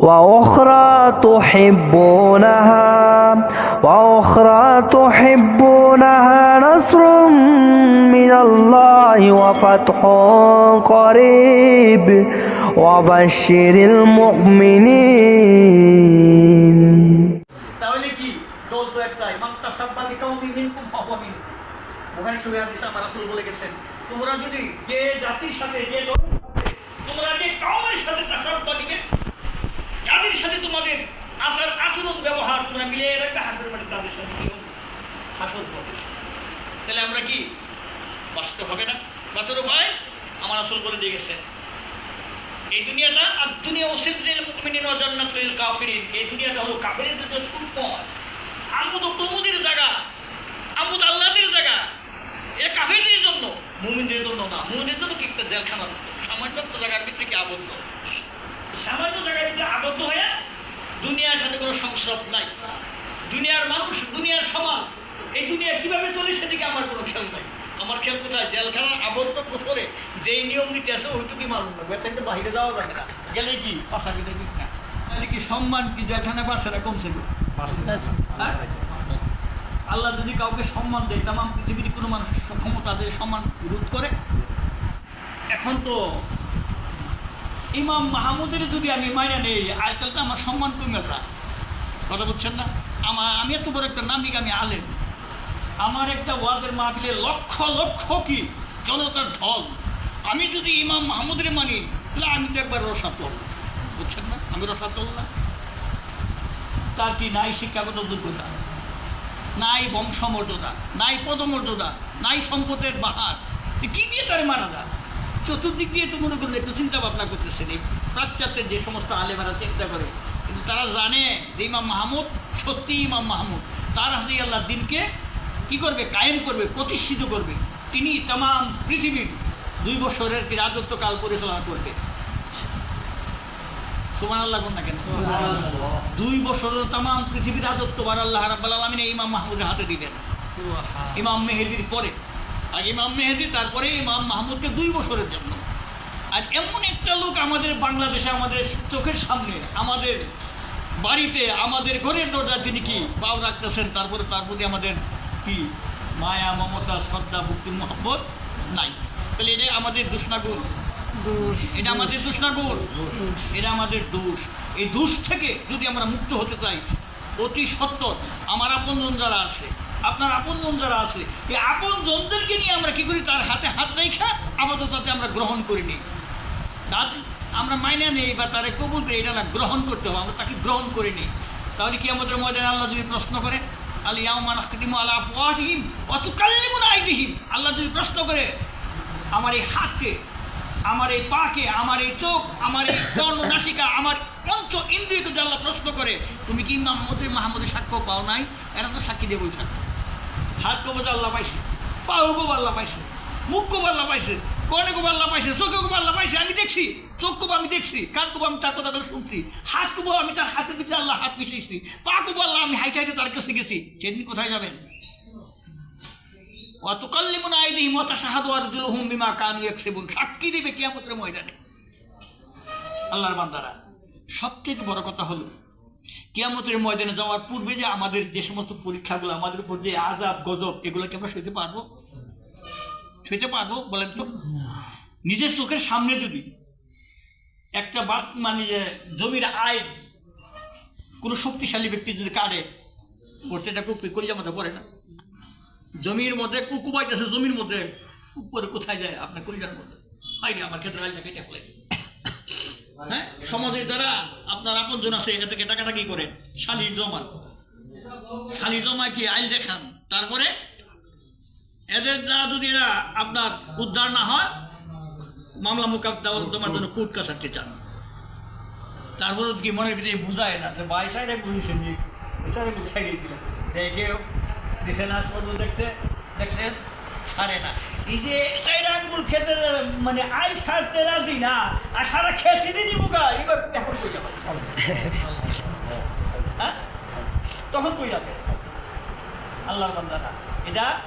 وأخرى تحبونها وأخرى تحبونها نصر من الله وفتح قريب وبشر المؤمنين তাহলে কি দল তো একটাই মাত্রা সাব্বাদি কাউমি মিনকুম ফাহমিন ওখানে শুয়ে হাদিস আমার রাসূল বলে গেছেন তোমরা যদি যে জাতির সাথে যে দলের সাথে তোমরা যে কাউমের সাথে তাসাব্বা যাদের সাথে তোমাদের আচার আচরণ ব্যবহার তোমরা মিলিয়ে রাখবে, হাতের মানে তাদের সাথে হাসর তাহলে আমরা কি? বাঁচতে হবে না। বাঁচার উপায় আমার আসল বলে দিয়ে গেছেন এই দুনিয়াটা আর দুনিয়া ওসিদ্রিল মুকমিনিন ওয়া জান্নাতুল কাফিরিন। এই দুনিয়াটা হলো কাফিরদের জন্য আমুদ প্রমোদের জায়গা। আমুদ আল্লাহদের জায়গা। এটা কাফিরদের জন্য, মুমিনদের জন্য না। মুমিনদের জন্য কি? একটা জেলখানার মতো। সামান্য জায়গার ভিতরে কি আবদ্ধ? সামান্য জায়গার ভিতরে আবদ্ধ হয়ে দুনিয়ার সাথে কোনো সংসদ নাই দুনিয়ার মানুষ দুনিয়ার সমাজ এই দুনিয়া কীভাবে চলে সেদিকে আমার কোনো খেয়াল নাই। আমার খেয়াল কোথায়? জেলখানার আবদ্ধ করে যেই নিয়ম নীতি আছে ওইটুকুই মালুম না? বেচাইতে বাইরে যাওয়া যাবে না। গেলে কি? পাশা বিদে কি না। তাহলে কি সম্মান কি জেলখানায় বাড়ছে না কমছে? হ্যাঁ? আল্লাহ যদি কাউকে সম্মান দেয় তাম পৃথিবীর কোনো মানুষ ক্ষমতা দেয় সম্মান রোধ করে। এখন তো ইমাম মাহমুদের যদি আমি মাইনা নেই আজকাল তো আমার সম্মান কমে যায় কথা বুঝছেন না? আমার, আমি এত বড় একটা নামিক আমি আলেন আমার একটা ওয়াজের মাহফিলে লক্ষ লক্ষ কি? জনতার ঢল। আমি যদি ইমাম মাহমুদের মানি, তাহলে আমি তো একবার রসাতল বুঝছেন না? আমি রসাতল না। তার কি নাই শিক্ষাগত যোগ্যতা? নাই বংশমর্যাদা? নাই পদমর্যাদা? নাই সম্পদের বাহার? কি দিয়ে তারে মারা যায়? চতুর্দিক দিয়ে তো মনে করলে একটু চিন্তা ভাবনা করতেছেন। এই পাশ্চাত্যের যে সমস্ত আলেমারা চিন্তা করে কিন্তু তারা জানে যে ইমাম মাহমুদ সত্যি ইমাম মাহমুদ। তার হাতে আল্লাহ দিনকে কি করবে? কায়েম করবে প্রতিষ্ঠিত করবে। তিনি তাম পৃথিবীর দুই বছরের কি রাজত্বকাল পরিচালনা করবে। সুমান আল্লাহ না কেন? দুই বছর তাম পৃথিবীর রাজত্ব বার আল্লাহ রাব্বাল আলমিনে ইমাম মাহমুদের হাতে দিলেন ইমাম মেহেদির পরে। আর ইমাম মেহেদি তারপরে ইমাম মাহমুদকে দুই বছরের জন্য। আর এমন একটা লোক আমাদের বাংলাদেশে আমাদের চোখের সামনে আমাদের বাড়িতে আমাদের ঘরের দরজা তিনি কি পাও রাখতেছেন? তারপরে তার প্রতি আমাদের কি মায়া মমতা শ্রদ্ধা ভক্তি মোহাম্মত নাই। তাহলে এটা আমাদের দুষ্ণাগুণ। এটা আমাদের দুষ্ণাগুণ। এটা আমাদের দোষ। এই দোষ থেকে যদি আমরা মুক্ত হতে চাই অতি সত্য আমার আপনজন যারা আছে আপনার আপনজন যারা আছে, এই আপনজনদেরকে নিয়ে আমরা কি করি? তার হাতে হাত রেখা তাতে আমরা গ্রহণ করিনি তার আমরা মাইনে নেই বা তারে কবুল করি এটা না গ্রহণ করতে হবে, আমরা তাকে গ্রহণ করিনি তাহলে কি আমাদের ময়দানে আল্লাহ যদি প্রশ্ন করে, আলী আমার আখতিমু আলা আফওয়াহিম অত আল্লাহ যদি প্রশ্ন করে, আমার এই হাতকে, আমার এই পাকে, আমার এই চোখ, আমার এই কর্ণ নাসিকা, আমার পঞ্চ ইন্দ্রিয়কে যদি আল্লাহ প্রশ্ন করে, তুমি কি মাহমুদের মাহমুদের সাক্ষ্য পাও নাই? এরা তো সাক্ষী দেবই বই থাকবে। হাত কবজ আল্লাহ পাইছে পাও গোব আল্লাহ পাইছে মুখ কোব আল্লাহ পাইছে কর্ণে কোব আল্লাহ পাইছে চোখে কোব আল্লাহ পাইছে আমি দেখছি চোখ কোব আমি দেখছি কান কোব আমি তার কথাগুলো শুনছি হাত কোব আমি তার হাতের ভিতরে আল্লাহ হাত মিশিয়েছি পা কোব আল্লাহ আমি হাইতে হাইতে তার কাছে গেছি সেদিন কোথায় যাবেন অত কাল্লিমুন আইদি মতা শাহাদু আর হুম বিমা কানু একসেবুন সাক্ষী দিবে কিয়ামতের ময়দানে আল্লাহর বান্দারা সবথেকে বড় কথা হলো কিয়ামতের ময়দানে যাওয়ার পূর্বে যে আমাদের যে সমস্ত পরীক্ষাগুলো, আমাদের উপর যে আজাব গজব এগুলো কি আমরা সইতে পারব? সইতে পারব, বলেন তো? নিজের চোখের সামনে যদি একটা বাদ মানে যে জমির আয় কোনো শক্তিশালী ব্যক্তি যদি কাটে করতে এটা খুব কলিজার মধ্যে পড়ে না। জমির মধ্যে কুকুবাইতেছে জমির মধ্যে উপরে কোথায় যায়? আপনার কলিজার মধ্যে। হয় না আমার ক্ষেত্রে হ্যাঁ? আপনার আপনজন আছে শালির জমান জমায় কি আইল দেখান? তারপরে এদের দ্বারা যদি এরা আপনার উদ্ধার না হয়, মামলা মোকদ্দমার জন্য কোর্ট কাছাতে চান। তারপরে কি মনের ভিতরে বুঝায় না যে বাই সাইডে বুঝেছেন সাইডে বুঝাই দিয়েছিলেন দেখে দিছে না দেখতে, দেখছেন? সারে না। এই যে খেতে মানে আর সারা হ্যাঁ? তখন কই যাবে? এটা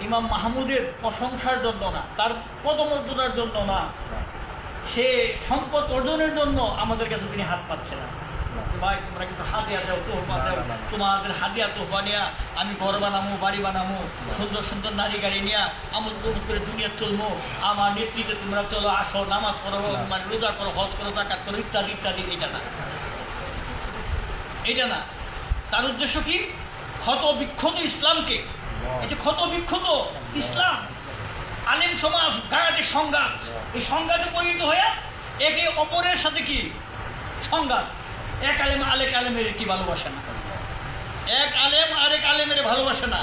ইমাম মাহমুদের প্রশংসার জন্য না, তার পদমর্যাদার জন্য না। সে সম্পদ অর্জনের জন্য আমাদের কাছে তিনি হাত পাচ্ছে না। ভাই তোমরা কিন্তু হাদিয়া দাও তোহফা দাও। তোমাদের হাদিয়া তোহফা নিয়ে আমি ঘর বানামো বাড়ি বানামো। সুন্দর সুন্দর নারী গাড়ি নিয়ে আমোদ প্রমোদ করে দুনিয়া চলবো আমার নেতৃত্বে তোমরা চলো আসো নামাজ পড়ো মানে রোজা করো হজ করো জাকাত করো ইত্যাদি ইত্যাদি এটা না। এটা না। তার উদ্দেশ্য কি? ক্ষত বিক্ষত ইসলামকে। এই যে ক্ষত বিক্ষত ইসলাম আলেম সমাজ গায়াতের সংঘাত। এই সংঘাতে পরিণত হয়ে একে অপরের সাথে কি? সংঘাত। এক আলেম আলেক আলেমের কি ভালোবাসে না? এক আলেম আরেক আলেমের ভালোবাসে না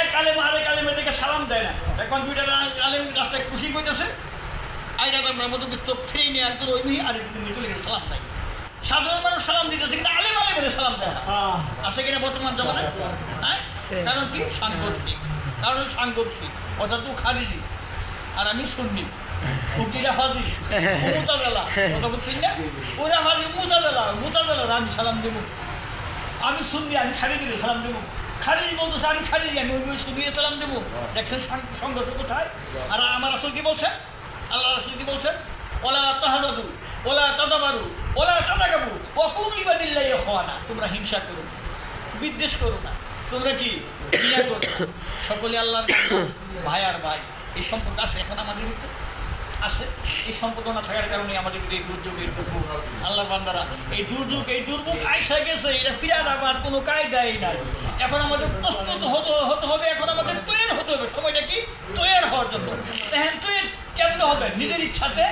এক আলেম আরেক আলেমের দিকে সালাম দেয় না। এখন দুইটা আলেম রাস্তায় খুশি করতেছে আইরা আমরা মতো চোখ ফিরে নিয়ে একজন ওই মিহি আরেক নিয়ে চলে গেছে সালাম দেয়। সাধারণ মানুষ সালাম দিতেছে কিন্তু আলেম আলেমের সালাম দেয় না। আছে কিনা বর্তমান জমানায়? হ্যাঁ? কারণ কি? সাংগঠনিক। কারণ সাংগঠনিক। অর্থাৎ তুই খারিজি। আর আমি শুননি উকিরা হাজি মুতাদালা কথা বলছিস না? ওরা হাজি মুতাদালা মুতাদালা আমি সালাম দেবো। আমি শুনবি আমি খারি দিলে সালাম দেবো। খারিজ বলতেছে আমি খারিজি আমি ওই শুনিয়ে সালাম দেবো। দেখছেন সংঘর্ষ কোথায়? আর আমার আসল কি বলছেন আল্লাহ আসল কি বলছেন ওলা তাহাদু ওলা তাদাবারু ওলা তাদাগাবু ও কুনুই বাদিল্লাই হওয়ানা তোমরা হিংসা করো না, বিদ্বেষ করো না। তোমরা কি না। সকলে আল্লাহর ভাই আর ভাই। এই সম্পর্ক আছে এখন আমাদের ভিতরে? আছে এই সম্পর্ক না থাকার কারণে আমাদের এই দুর্যোগ এই দুর্ভোগ আল্লাহর বান্দারা এই দুর্যোগ এই দুর্ভোগ আইসা গেছে এটা ফিরে আনার কোনো কায়দাই নাই। এখন আমাদের প্রস্তুত হতে হতে হবে এখন আমাদের তৈরি হতে হবে। সময়টা কি? তৈরি হওয়ার জন্য। এখন তৈরি কেমন হবে? নিজের ইচ্ছাতে।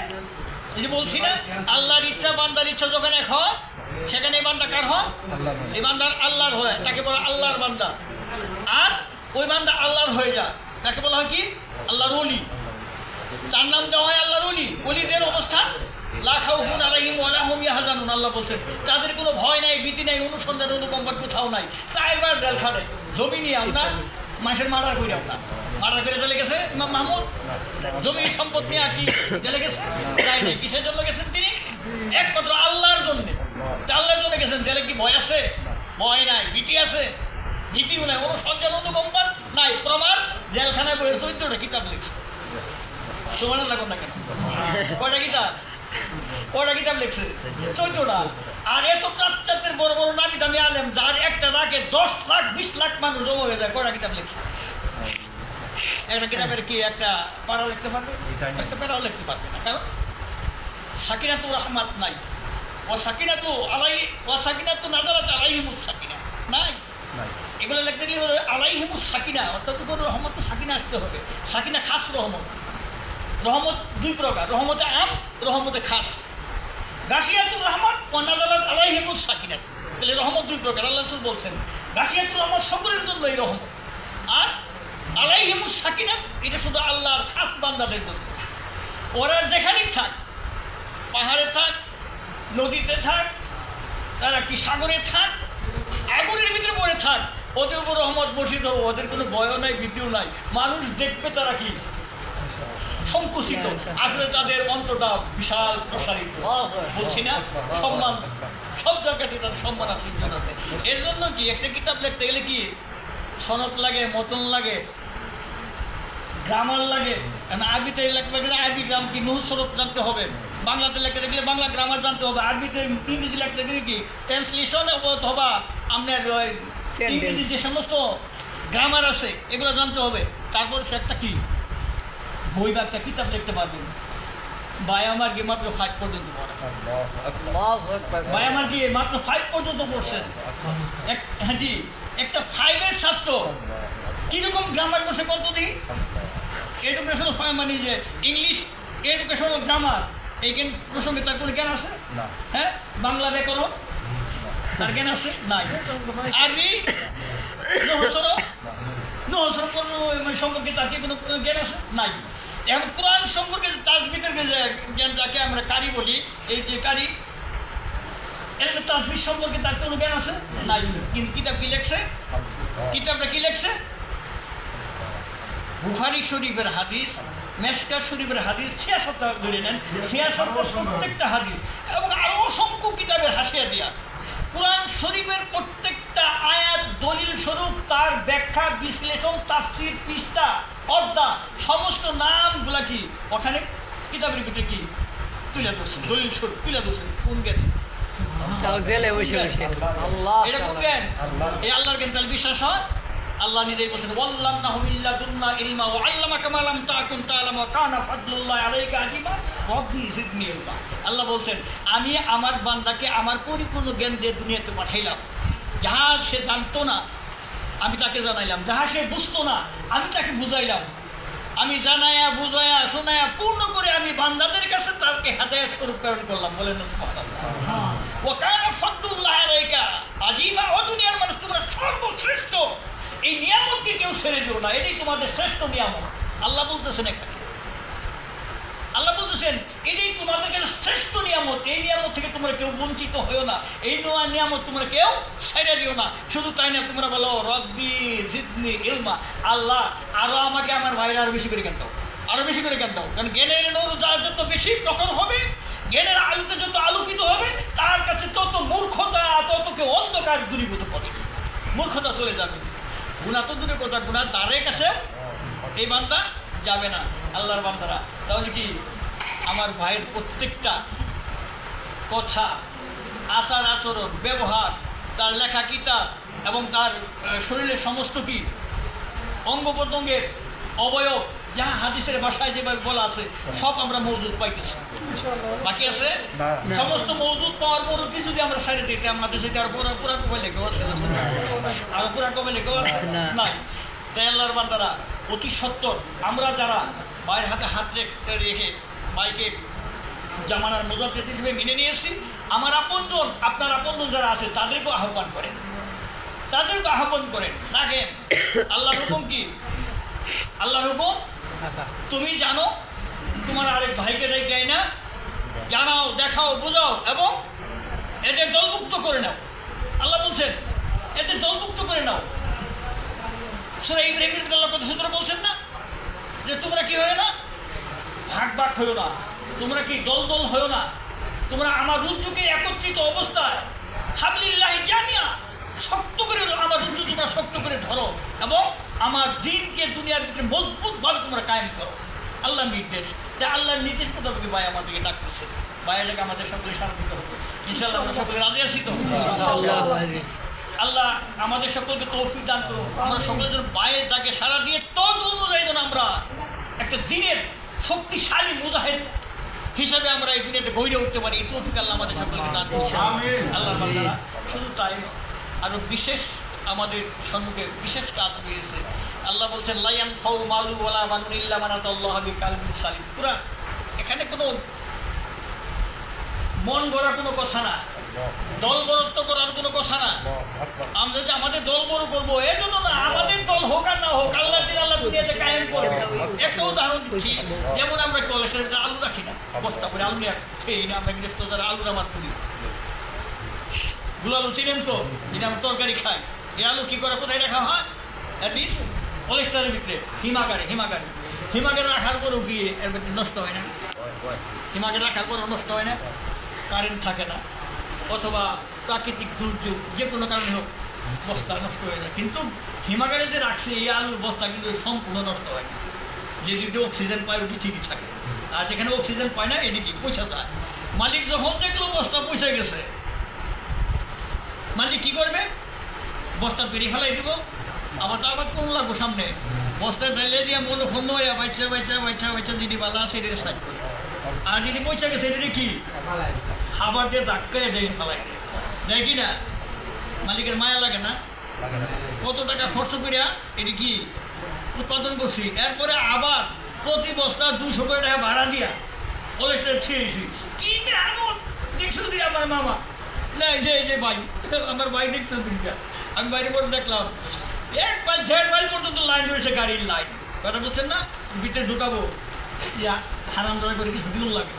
এই যে বলছি না আল্লাহর ইচ্ছা বান্দার ইচ্ছা যখন এক হয় সেখানে এই বান্দা কার হয়? এই বান্দার আল্লাহর হয়। তাকে বলা আল্লাহর বান্দা। আর ওই বান্দা আল্লাহর হয়ে যায়। তাকে বলা হয় কি? আল্লাহর অলি তার নাম দেওয়া হয় আল্লাহর অলি অলিদের অবস্থান লাখাউহুন আলাইহিম ওয়ালা হুম ইয়াহজানুন, আল্লাহ বলছেন, তাদের কোনো ভয় নাই, ভীতি নাই, অনুসন্ধান অনুকম্পার কোথাও নাই। চারবার জেল খাটে জমি নিয়ে আমরা মাসের মার্ডার করি আমরা মার্ডার করে চলে গেছে ইমাম মাহমুদ। জমি সম্পদ নিয়ে আর কি চলে গেছে? কিসের জন্য গেছেন তিনি? একমাত্র আল্লাহর জন্য। আল্লাহর জন্য গেছেন, জেলে কি ভয় আছে? ভয় নাই, ভীতি আছে? ভীতিও নাই, অনুসন্ধান অনুকম্পার নাই। প্রমাণ, জেলখানায় বসে চৈত্রটা কিতাব লিখছে। লাগো না কেন কয়টা কিতাব কয়টা কিতাব লিখছে? চৈত্রটা আর এত প্রাচ্যাতের বড় বড় নামি দামি আলেম যার একটা রাগে দশ লাখ বিশ লাখ মানুষ জমা হয়ে যায় কয়টা কিতাব লিখছে? একটা কিতাবের কি একটা পাড়া লিখতে পারবে? একটা প্যারাও লিখতে পারবে না। কারণ সাকিনাতু রহমাত নাই। ও সাকিনাতু আলাই ও সাকিনাতু নাজারাত আলাইহিমুস সাকিনা। নাই? এগুলো লিখতে গেলে আলাইহিমুস সাকিনা অর্থাৎ উপর রহমত তো সাকিনা আসতে হবে। সাকিনা খাস রহমত। রহমত দুই প্রকার, রহমতে আম, রহমতে খাস। গাছিয়াতুর রহমান ও নাজারাত আলাইহিমুস সাকিনা তাহলে রহমত দুই প্রকার, আল্লাহ রসুল বলছেন গাছিয়াতুর রহমান সকলের জন্য এই রহমত। আর আলাইহিমুস সাকিনা এটা শুধু আল্লাহর খাস বান্দাদের জন্য। ওরা যেখানেই থাক, পাহাড়ে থাক, নদীতে থাক, তারা কি সাগরে থাক, আগুনের ভিতরে পড়ে থাক, ওদের উপর রহমত বসিত ওদের কোনো ভয়ও নাই, ভীতিও নাই। মানুষ দেখবে তারা কি? সংকুচিত। আসলে তাদের অন্তটা বিশাল প্রসারিত। বলছি না সম্মান সব জায়গাতে তাদের সম্মান আছে ইজ্জত আছে। এর জন্য কি একটা কিতাব লিখতে গেলে কি সনদ লাগে মতন লাগে গ্রামার লাগে? কারণ আরবিতে লিখতে গেলে আরবি গ্রাম কি? নুহ সরফ জানতে হবে। বাংলাতে লিখতে গেলে বাংলা গ্রামার জানতে হবে। আরবিতে ইংরেজি লিখতে গেলে কি? ট্রান্সলেশন অথবা আপনার ওই ইংরেজি যে সমস্ত গ্রামার আছে এগুলো জানতে হবে। তারপর সে একটা কি? বই বা একটা কিতাব দেখতে পারবেন। ভাই আমার গিয়ে মাত্র ফাইভ পর্যন্ত পড়ে। ভাই আমার গিয়ে মাত্র ফাইভ পর্যন্ত পড়ছেন এক হ্যাঁ জি একটা ফাইভের ছাত্র। কীরকম গ্রামার বসে কত দিই এডুকেশনাল মানে যে ইংলিশ এডুকেশনাল গ্রামার এই জ্ঞান প্রসঙ্গে তার কোনো জ্ঞান আছে? হ্যাঁ? বাংলা ব্যাকরণ তার জ্ঞান আছে? নাই। আরবি? নহসর? নহসর মানে সম্পর্কে তার কি কোনো জ্ঞান আছে? নাই। এখন কোরআন সম্পর্কে তাজবিদের জ্ঞান যাকে আমরা কারি বলি, এই যে কারি, এর তাজবিদ সম্পর্কে তার কোনো জ্ঞান আছে? নাই। কিন্তু কিতাব কি লেখছে? কিতাবটা কি লেখছে? বুখারি শরীফের হাদিস মেশকা শরীফের হাদিস ছিয়াশত ধরে নেন। ছিয়াশত প্রত্যেকটা হাদিস এবং আরও অসংখ্য কিতাবের হাসিয়া দিয়া। কোরআন শরীফের প্রত্যেকটা আয়াত দলিল স্বরূপ তার ব্যাখ্যা বিশ্লেষণ তাফসির পৃষ্ঠা অদ্দা সমস্ত নামগুলা কি? ওখানে কিতাবের ভিতরে কি? তুলে ধরছে দলিল স্বরূপ তুলে ধরছে। কোন জ্ঞানী? এই আল্লাহর জ্ঞান তাহলে বিশ্বাস হয়? আল্লাহ নিজেই বলছেন ওয়াল্লাম না হুমিল্লা দুন্না ইলমা ওয়া আল্লামা কামালাম তাকুন তাআলাম ওয়া কানা ফাদলুল্লাহ আলাইকা আজিমা রব্বি জিদনি ইলমা আল্লাহ বলছেন আমি আমার বান্দাকে আমার পরিপূর্ণ জ্ঞান দিয়ে দুনিয়াতে পাঠাইলাম। যাহা সে জানতো না। আমি তাকে জানাইলাম যাহা সে বুঝতো না। আমি তাকে বুঝাইলাম। আমি জানায়া বুঝায়া শোনায়া পূর্ণ করে আমি বান্দাদের কাছে তাকে হাদায়াত স্বরূপ প্রেরণ করলাম। বলেন সুবহানাল্লাহ। ওয়াকানা ফাদলুল্লাহ আলাইকা। আজিমা ও দুনিয়ার মানুষ তোমরা সর্বশ্রেষ্ঠ। এই নিয়ামতকে কেউ ছেড়ে দিও না। এটাই তোমাদের শ্রেষ্ঠ নিয়ামত। আল্লাহ বলতেছেন এখানে। আল্লাহ বলতেছেন, এটাই তোমাদের কাছে শ্রেষ্ঠ নিয়ামত। এই নিয়ামত থেকে তোমরা কেউ বঞ্চিত হয়েও না। এই নোয়া নিয়ামত তোমরা কেউ ছেড়ে দিও না। শুধু তাই না, তোমরা বলো, রব্বি জিদনি ইলমা। আল্লাহ আরও আমাকে আমার ভাইরা আরও বেশি করে জ্ঞান দাও। আরও বেশি করে জ্ঞান দাও। কারণ জ্ঞানের নৌর যার যত বেশি প্রখর হবে, জ্ঞানের আলোতে যত আলোকিত হবে, তার কাছে তত মূর্খতা, তত কেউ অন্ধকার দূরীভূত করে মূর্খতা চলে যাবে। গুণা তো দূরে কথা গুণার দ্বারের কাছে। এই বান্দা যাবে না আল্লাহর বান্দারা। তাহলে কি আমার ভাইয়ের প্রত্যেকটা কথা আচার আচরণ ব্যবহার তার লেখা কিতাব এবং তার শরীরের সমস্ত কি অঙ্গ প্রত্যঙ্গের অবয়ব যাহা হাদিসের ভাষায় যেভাবে বলা আছে সব আমরা মজুদ পাইতেছি। বাকি আছে? সমস্ত মজুদ পাওয়ার পরও কি যদি আমরা সাইডে দিতে আমাদের সেটা আর পুরা পুরা কবে লেগেও আছে? আর পুরা কবে লেগেও আছে? না। নাই। তাই আল্লাহর বান্দারা অতি সত্তর। আমরা যারা বাইরের হাতে হাত রেখে রেখে বাইকে জামানার মোজাদ্দেদ হিসেবে মেনে নিয়েছি, আমার আপনজন আপনার আপনজন যারা আছে, তাদেরকেও আহ্বান করেন। তাদেরকে আহ্বান করেন। দেখেন আল্লাহর হুকুম কি? আল্লাহর হুকুম? তুমি জানো, তোমার আরেক ভাইকে দেয় না জানাও, দেখাও, বোঝাও এবং এদের দলমুক্ত করে নাও আল্লাহ বলছেন এদের দলমুক্ত করে নাও সুরা ইব্রাহিমের আল্লাহ কত সুন্দর বলছেন না? যে তোমরা কি হয় না? ভাগ ভাগ হয়েও না। তোমরা কি দল দল হয়েও না? তোমরা আমার রুদ্রকে একত্রিত অবস্থায় হাবলিল্লাহ জানিয়া শক্ত করে আমার রুদ্র তোমরা শক্ত করে ধরো এবং আমার দিনকে দুনিয়ার ভিতরে মজবুতভাবে তোমরা কায়েম করো। আল্লাহর নির্দেশ। যে আল্লাহর নির্দেশ মোতাবেক ভাই আমাদেরকে ডাকতেছে। ভাইয়াটাকে আমাদের সকলে সারা দিতে ইনশাল্লাহ আমরা সকলে রাজি তো? আল্লাহ আমাদের সকলকে তৌফিক দান করো আমরা সকলে যেন পায়ের ডাকে সারা দিয়ে তদ অনুযায়ী যেন আমরা। একটা দিনের শক্তিশালী মুজাহিদ হিসাবে আমরা এই দুনিয়াতে বইরে উঠতে পারি। এই তৌফিক আল্লাহ আমাদের সকলকে দান করো আল্লাহ শুধু তাই নয়, আরও বিশেষ আমাদের সম্মুখে বিশেষ কাজ রয়েছে। আল্লাহ বলছেন লাইয়ান ফাউ মালু ওয়ালা বানুন ইল্লা মানাত আল্লাহ বি কালবিন সালিম। পুরা এখানে কোনো মন গড়া কোনো কথা না। দল গড়ত্ব করার কোনো কথা না। আমরা যে আমাদের দল বড় করব এই জন্য না আমাদের দল হোক আর না হোক আল্লাহ দিন আল্লাহ দুনিয়াতে কায়েম করবে একটা উদাহরণ দিচ্ছি। যেমন আমরা কলেজের আলু রাখি না বস্তা করে আলু খেয়ে না আমরা গৃহস্থ যারা আলু আমার করি। গুলো আলু চিনেন তো যেটা আমরা তরকারি খাই এই আলু কি করে কোথায় রাখা হয়? অ্যাটলিস্ট কলেস্টারের ভিতরে হিমাগারে হিমাগারে। হিমাগারে রাখার পরেও কি এর ভিতরে নষ্ট হয় না? হিমাগারে রাখার পরেও নষ্ট হয় না? কারেন্ট থাকে না। অথবা প্রাকৃতিক দুর্যোগ, যে কোনো কারণে হোক, বস্তা নষ্ট হয়ে যায়। কিন্তু হিমাগারে যে রাখছে, এই আলুর বস্তা কিন্তু সম্পূর্ণ নষ্ট হয় না। যে যদি অক্সিজেন পায়, ওটি ঠিকই থাকে। আর যেখানে অক্সিজেন পায় না এদিকে পয়সা যায় মালিক যখন দেখল, বস্তা পয়সা গেছে। মালিক কি করবে? বস্তা পেরিয়ে ফেলাই দিব। আবার তো আবার কোন লাগবো সামনে? বস্তা ঢেলে দিয়ে মনে ক্ষণ হয়ে বাচ্চা বাচ্চা বাচ্চা বাচ্চা দিদি বালা সেটা সাইড করে। আর যদি পয়সা গেছে এটা কি? খাবার দিয়ে ধাক্কা দেখে ফেলাই দেখি না? মালিকের মায়া লাগে না? কত টাকা খরচ করিয়া এটি কি উৎপাদন করছি? এরপরে আবার প্রতি বস্তা দুশো করে টাকা ভাড়া দিয়া কলেজটা ছেড়েছি কি দেখছ দি আমার মামা। না এই যে এই যে ভাই আমার ভাই দেখছ দিনটা আমি বাইরে পরে দেখলাম। এক মাইল দেড় মাইল পর্যন্ত লাইন রয়েছে গাড়ির লাইন। কথা বলছেন না? ভিতরে ঢুকাবো। ইয়া হারাম দাদা করে কিছু দিন লাগে।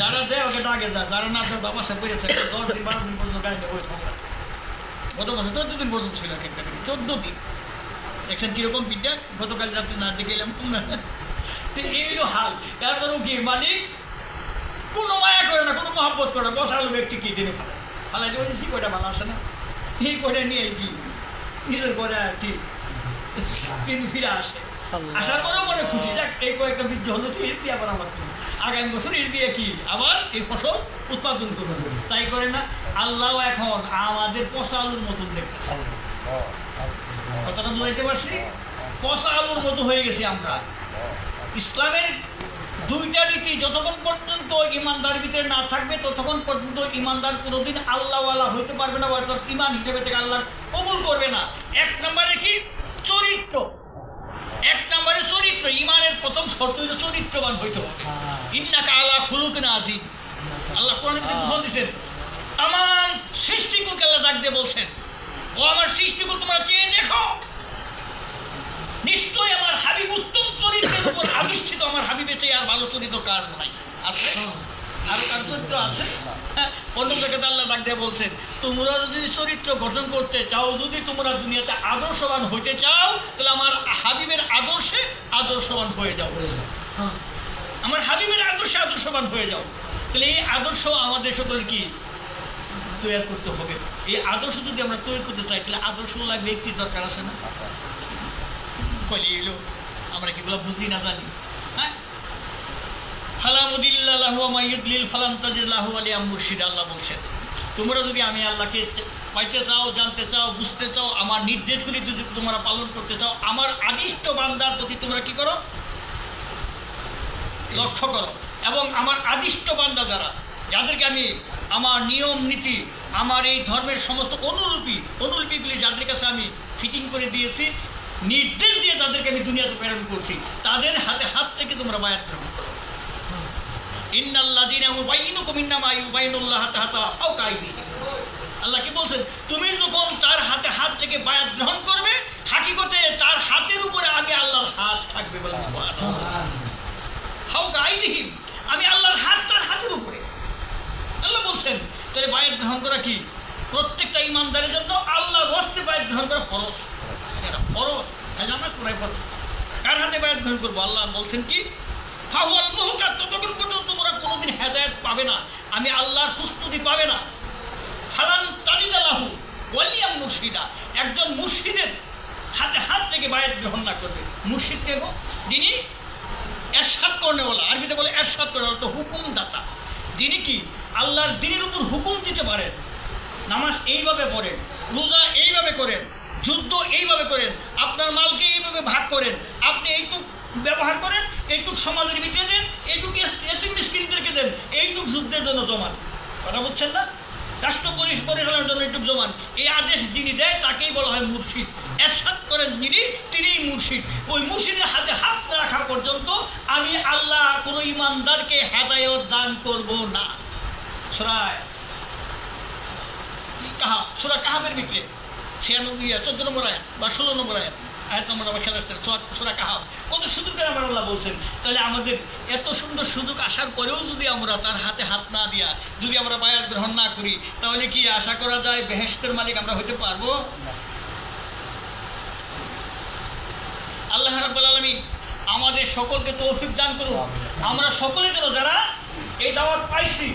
যারা দেয় ওকে ডাকে যায় যারা না দেয় বাবা থাকে। দশ দিন বারো দিন পর্যন্ত গাড়িতে বই থাকবে গত বছর চোদ্দ দিন পর্যন্ত ছিল এক একটা গাড়ি চোদ্দ দিন। দেখছেন কীরকম বিদ্যা গতকাল রাত্রে না দেখে এলাম তো এই হলো তারপরেও কি মালিক? কোনো মায়া করে না কোনো মহাব্বত করে না বসালো ব্যক্তি কি দিনে ফেলে। ফেলাই দেবেন কি কয়টা ভালো আসে না? এই কয়টা নিয়ে কি? নিজের আর কি? তিনি ফিরে আসে। আসার পরেও মনে খুশি। দেখ এই কয়েকটা বীর্য হলো সেই আবার আমার। আগামী বছর এর দিয়ে কি আবার এই ফসল উৎপাদন করবেন তাই করে না। আল্লাহ এখন আমাদের পচা আলুর মতন দেখতেছে। কথাটা বুঝাইতে পারছি? পচা আলুর মতো হয়ে গেছি আমরা। ইসলামের দুইটা রীতি যতক্ষণ পর্যন্ত ইমানদার ভিতরে না থাকবে, ততক্ষণ পর্যন্ত ইমানদার কোনোদিন আল্লাহওয়ালা হইতে পারবে না ইমান হিসেবে থেকে আল্লাহ কবুল করবে না। এক নম্বরে কি? চরিত্র। নম্বরে চরিত্র ইমানের প্রথম শর্ত হইল চরিত্রবান হইতে হবে। ইন্নাকা আলা খুলুক না আজি আল্লাহ কোরআন ঘোষণা দিচ্ছেন তাম সৃষ্টিকুলকে আল্লাহ ডাক দিয়ে বলছেন ও আমার সৃষ্টিকুল তোমরা চেয়ে দেখো। নিশ্চয়ই আমার হাবিব উত্তম চরিত্রের উপর আবিষ্ঠিত আমার হাবিবের চেয়ে আর ভালো চরিত্র কার নাই। আছে আর কার চরিত্র আছে? অন্য জায়গাতে আল্লাহ ডাক দিয়ে বলছেন তোমরা যদি চরিত্র গঠন করতে চাও যদি তোমরা দুনিয়াতে আদর্শবান হইতে চাও তাহলে আমার হাবিবের আদর্শে আদর্শবান হয়ে যাও। হ্যাঁ, আমার হাবিবের আদর্শে আদর্শবান হয়ে যাও। তাহলে এই আদর্শ আমাদের সকল কি? তৈরি করতে হবে। এই আদর্শ যদি আমরা তৈরি করতে চাই তাহলে আদর্শ লাগবে একটি দরকার আছে না? কলি এলো আমরা কিগুলো বুঝি না জানি? হ্যাঁ? ফালামুদিল্লাহু মাইয়ুদলিল ফালাম তাজিল্লাহু আলিয়া মুর্শিদ, আল্লাহ বলছেন, তোমরা যদি আমি আল্লাহকে পাইতে চাও, জানতে চাও, বুঝতে চাও, আমার নির্দেশগুলি যদি তোমরা পালন করতে চাও, আমার আদিষ্ট বান্দার প্রতি তোমরা কি করো? লক্ষ্য করো। এবং আমার আদিষ্ট বান্দা যারা, যাদেরকে আমি আমার নিয়ম, নীতি, আমার এই ধর্মের সমস্ত অনুলিপি, অনুলিপিগুলি যাদের কাছে আমি ফিটিং করে দিয়েছি, নির্দেশ দিয়ে তাদেরকে আমি দুনিয়াতে প্রেরণ করছি, তাদের হাতে হাত থেকে তোমরা বায়াত গ্রহণ করো। আল্লাহ কি বলছেন? তুমি যখন তার হাতে হাত থেকে বায়াত গ্রহণ করবে, হাকিকতে তার হাতের উপরে আমি আল্লাহর হাত থাকবে বলে ফাওকা আইদিহিম আমি আল্লাহর হাত তার হাতের উপরে। আল্লাহ বলছেন, তাহলে বায়াত গ্রহণ করা কি? প্রত্যেকটা ইমানদারের জন্য আল্লাহ রস্তে বায়াত গ্রহণ করা ফরজ। ফরজ। ফরজ? কার হাতে বায়াত গ্রহণ করব? আল্লাহ বলছেন কি? ফাহুয়াল মুহতাদ, ততক্ষণ পর্যন্ত কোনোদিন হেদায়েত পাবে না, আমি আল্লাহর প্রস্তুতি পাবে না। ফালান তালিদালাহু ওয়ালিয়াম মুর্শিদা। একজন মুর্শিদের হাতে হাত থেকে বায়াত গ্রহণ না করবে। মুর্শিদ কেন যিনি এরশাদ বলা আরবিতে বলে এরশাদ করে তো হুকুম দাতা যিনি কি? আল্লাহর দিনের উপর হুকুম দিতে পারেন, নামাজ এইভাবে পড়েন, রোজা এইভাবে করেন, যুদ্ধ এইভাবে করেন, আপনার মালকে এইভাবে ভাগ করেন, আপনি এইটুক ব্যবহার করেন এইটুক সমাজের ভিতরে দেন, এইটুক এতিম মিসকিনদেরকে দেন, এইটুক যুদ্ধের জন্য জমান। কথা বুঝছেন না? রাষ্ট্র পরি- পরিচালনার জন্য একটু জমান। এই আদেশ যিনি দেয়, তাকেই বলা হয় মুর্শিদ। এরশাদ করেন যিনি, তিনিই মুর্শিদ। ওই মুর্শিদের হাতে হাত না রাখা পর্যন্ত আমি আল্লাহ কোনো ইমানদারকে হেদায়ত দান করব না। সরায় কাহা সুরা কাহাবের ভিতরে ছিয়ানব্বই চোদ্দ নম্বর আয়াত বা ষোলো নম্বর আয়াত। আয়াত নম্বর আমার খেলা সুরা কাহাব কত সুযোগের আমার আল্লাহ বলছেন তাহলে আমাদের এত সুন্দর সুযোগ আসার পরেও যদি আমরা তার হাতে হাত না দিয়া যদি আমরা বায়াত গ্রহণ না করি তাহলে কি আশা করা যায় বেহেস্তের মালিক আমরা হতে পারব? আল্লাহ রাব্বুল আলামিন আমাদের সকলকে তৌফিক দান করুন আমরা সকলে যেন যারা এই দাওয়াত পাইছি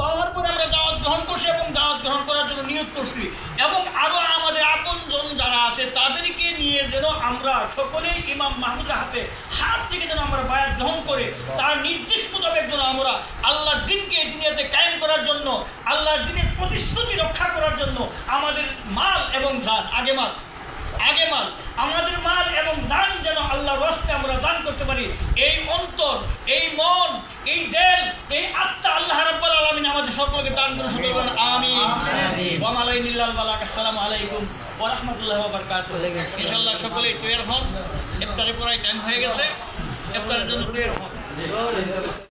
পাওয়ার পরে আমরা দাওয়াত গ্রহণ করছি এবং দাওয়াত গ্রহণ করার জন্য নিয়োগ করছি। এবং আরও আমাদের আপনজন যারা আছে, তাদেরকে নিয়ে যেন আমরা সকলেই ইমাম মাহমুদের হাতে হাত থেকে যেন আমরা বায়াত গ্রহণ করে। তার নির্দেশ মোতাবেক যেন আমরা আল্লাহর দিনকে দুনিয়াতে কায়েম করার জন্য, আল্লাহর দিনের প্রতিশ্রুতি রক্ষা করার জন্য আমাদের মাল এবং জান আগে মাল আগে মাল আমাদের মাল এবং দান যেন আল্লাহ রস্তে আমরা দান করতে পারি। এই অন্তর এই মন এই দেল এই আত্মা আল্লাহ রাব্বুল আলামিন আমাদের সকলকে দান করে সকল বলেন আমিন। ওয়া মালাইনিল্লাল বালাক আসসালামু আলাইকুম ওয়া রাহমাতুল্লাহি ওয়া বারাকাতুহু। ইনশাআল্লাহ সকলেই তৈরি হন। ইফতারে পুরাই টাইম হয়ে গেছে। ইফতারের জন্য তৈরি হন।